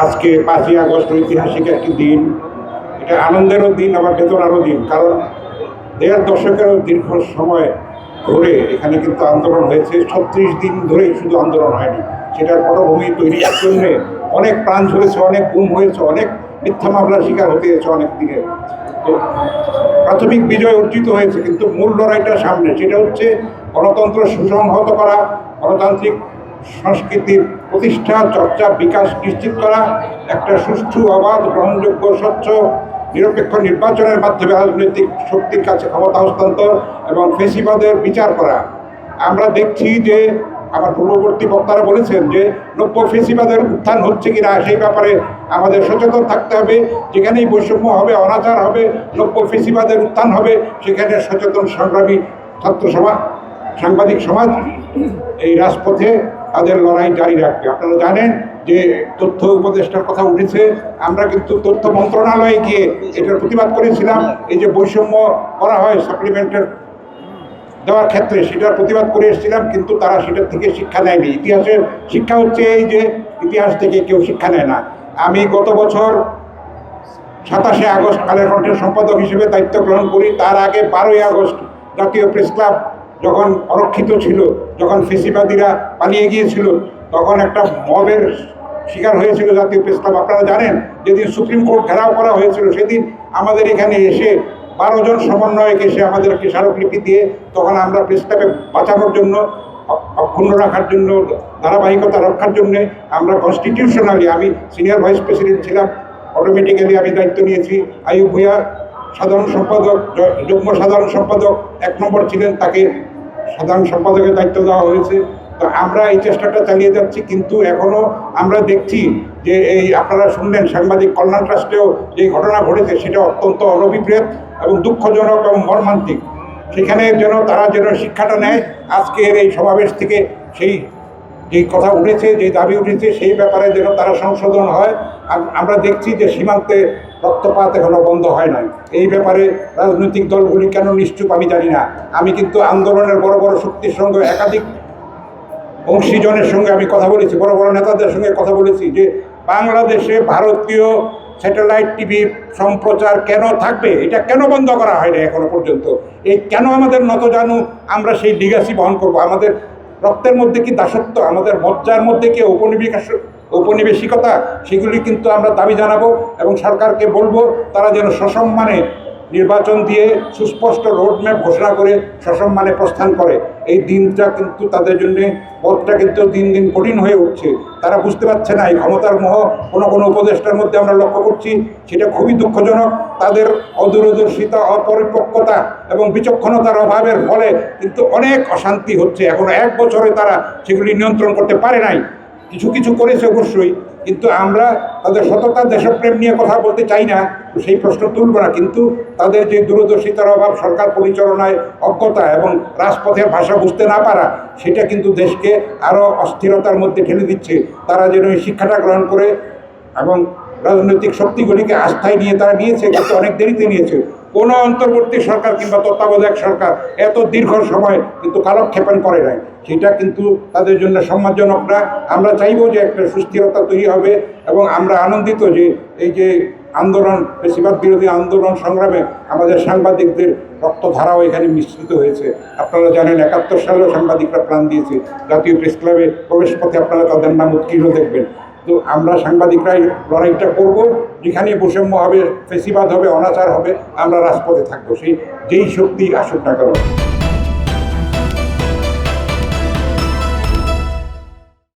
আজকে পাঁচই আগস্ট ঐতিহাসিক একটি দিন। এটা আনন্দেরও দিন, আবার বেদনারও দিন, কারণ দেড় দশকেরও দীর্ঘ সময় ধরে এখানে কিন্তু আন্দোলন হয়েছে। ছত্রিশ দিন ধরেই শুধু আন্দোলন হয়নি। সেটার পটভূমি তৈরির জন্য অনেক প্রাণ ঝরেছে, অনেক গুম হয়েছে, অনেক মিথ্যা মামলার শিকার হতে হয়েছে অনেক দিনে। তো প্রাথমিক বিজয় অর্জিত হয়েছে, কিন্তু মূল লড়াইটা সামনে, সেটা হচ্ছে গণতন্ত্র সুসংহত করা, গণতান্ত্রিক সংস্কৃতির প্রতিষ্ঠা, চর্চা, বিকাশ নিশ্চিত করা, একটা সুষ্ঠু, অবাধ, গ্রহণযোগ্য, স্বচ্ছ, নিরপেক্ষ নির্বাচনের মাধ্যমে রাজনৈতিক শক্তির কাছে ক্ষমতা হস্তান্তর এবং ফেসিবাদের বিচার করা। আমরা দেখছি যে, আমার পূর্ববর্তী বক্তারা বলেছেন যে নব্য ফেসিবাদের উত্থান হচ্ছে কিনা সেই ব্যাপারে আমাদের সচেতন থাকতে হবে। যেখানেই বৈষম্য হবে, অনাচার হবে নব্য ফেসিবাদের উত্থান হবে, সেখানে সচেতন সংগ্রামী ছাত্র সমাজ, সাংবাদিক সমাজ এই রাজপথে তাদের লড়াই জারি রাখবে। আপনারা জানেন যে তথ্য উপদেষ্টার কথা উঠেছে, আমরা কিন্তু তথ্য মন্ত্রণালয়ে গিয়ে এটার প্রতিবাদ করেছিলাম। এই যে বৈষম্য করা হয় সাপ্লিমেন্টের দেওয়ার ক্ষেত্রে, সেটার প্রতিবাদ করে এসেছিলাম, কিন্তু তারা সেটার থেকে শিক্ষা নেয়নি। ইতিহাসের শিক্ষা হচ্ছে এই যে, ইতিহাস থেকে কেউ শিক্ষা নেয় না। আমি গত বছর সাতাশে আগস্ট কালের কণ্ঠের সম্পাদক হিসেবে দায়িত্ব গ্রহণ করি। তার আগে বারোই আগস্ট জাতীয় প্রেস ক্লাব যখন অরক্ষিত ছিল, যখন ফেসিবাদীরা পালিয়ে গিয়েছিল, তখন একটা মবের শিকার হয়েছিল জাতীয় প্রেস ক্লাব আপনারা জানেন, যেদিন সুপ্রিম কোর্ট ঘেরাও করা হয়েছিল, সেদিন আমাদের এখানে এসে বারো জন সমন্বয়ক এসে আমাদেরকে স্মারকলিপি দিয়ে তখন আমরা প্রেস ক্লাবে বাঁচানোর জন্য, অক্ষুণ্ণ রাখার জন্য, ধারাবাহিকতা রক্ষার জন্য আমরা কনস্টিটিউশনালি আমি সিনিয়র ভাইস প্রেসিডেন্ট ছিলাম অটোমেটিক্যালি আমি দায়িত্ব নিয়েছি। আয়ুব ভূয়া সাধারণ সম্পাদক যুগ্ম সাধারণ সম্পাদক এক নম্বর ছিলেন, তাকে সাধারণ সম্পাদকের দায়িত্ব দেওয়া হয়েছে। তো আমরা এই চেষ্টাটা চালিয়ে যাচ্ছি, কিন্তু এখনও আমরা দেখছি যে এই আপনারা শুনলেন সাংবাদিক কল্যাণ ট্রাস্টেও যে ঘটনা ঘটেছে, সেটা অত্যন্ত অনভিপ্রেত এবং দুঃখজনক এবং মর্মান্তিক। সেখানে যেন তারা যেন শিক্ষাটা নেয়, আজকের এই সমাবেশ থেকে সেই যে কথা উঠেছে, যে দাবি উঠেছে, সেই ব্যাপারে যেন তারা সংশোধন হয়। আম- আমরা দেখছি যে সীমান্তে রক্তপাত এখনও বন্ধ হয় নাই। এই ব্যাপারে রাজনৈতিক দলগুলি কেন নিশ্চুপ আমি জানি না। আমি কিন্তু আন্দোলনের বড় বড় শক্তির সঙ্গে, একাধিক অংশীজনের সঙ্গে আমি কথা বলেছি, বড় বড় নেতাদের সঙ্গে কথা বলেছি যে বাংলাদেশে ভারতীয় স্যাটেলাইট টিভি সম্প্রচার কেন থাকবে? এটা কেন বন্ধ করা হয় না এখনও পর্যন্ত? এই কেন আমাদের নত জানু আমরা সেই লিগাসি বহন করব? আমাদের রক্তের মধ্যে কি দাসত্ব, আমাদের মজ্জার মধ্যে কি ঔপনিবেশ ঔপনিবেশিকতা? সেগুলি কিন্তু আমরা দাবি জানাব এবং সরকারকে বলব, তারা যেন সসম্মানে নির্বাচন দিয়ে সুস্পষ্ট রোডম্যাপ ঘোষণা করে সসম্মানে প্রস্থান করে। এই দিনটা কিন্তু তাদের জন্য, পথটা কিন্তু দিন দিন কঠিন হয়ে উঠছে। তারা বুঝতে পারছে না, এই ক্ষমতার মোহ কোনো কোনো উপদেষ্টার মধ্যে আমরা লক্ষ্য করছি। সেটা খুবই দুঃখজনক। তাদের অদূরদর্শিতা, অপরিপক্কতা এবং বিচক্ষণতার অভাবের ফলে কিন্তু অনেক অশান্তি হচ্ছে। এখন এক বছরে তারা সেগুলি নিয়ন্ত্রণ করতে পারে নাই। কিছু কিছু করেছে অবশ্যই। কিন্তু আমরা তাদের সততা, দেশপ্রেম নিয়ে কথা বলতে চাই না সেই প্রশ্ন তুলব না। কিন্তু তাদের যে দূরদর্শিতার অভাব, সরকার পরিচালনায় অজ্ঞতা এবং রাজপথের ভাষা বুঝতে না পারা, সেটা কিন্তু দেশকে আরও অস্থিরতার মধ্যে ঠেলে দিচ্ছে। তারা যেন এই শিক্ষাটা গ্রহণ করে এবং রাজনৈতিক শক্তিগুলিকে আস্থায় নিয়ে তারা নিয়েছে, কিন্তু অনেক দেরিতে নিয়েছে। কোনো অন্তর্বর্তী সরকার কিংবা তত্ত্বাবধায়ক সরকার এত দীর্ঘ সময় কিন্তু কালক্ষেপণ করে নাই। সেটা কিন্তু তাদের জন্য সম্মানজনক না। আমরা চাইব যে একটা সুস্থিরতা তৈরি হবে এবং আমরা আনন্দিত যে এই যে আন্দোলন, বেশিরভাগ বিরোধী আন্দোলন সংগ্রামে আমাদের সাংবাদিকদের রক্তধারাও এখানে মিশ্রিত হয়েছে। আপনারা জানেন একাত্তর সালেও সাংবাদিকরা প্রাণ দিয়েছে। জাতীয় প্রেস ক্লাবে প্রবেশ পথে আপনারা তাদের নাম উৎকীর্ণ দেখবেন। তো আমরা সাংবাদিকরাই লড়াইটা করব। যেখানে বৈষম্য হবে, ফেসিবাদ হবে, অনাচার হবে, আমরা রাজপথে থাকব। সেই, যেই শক্তি আসুক না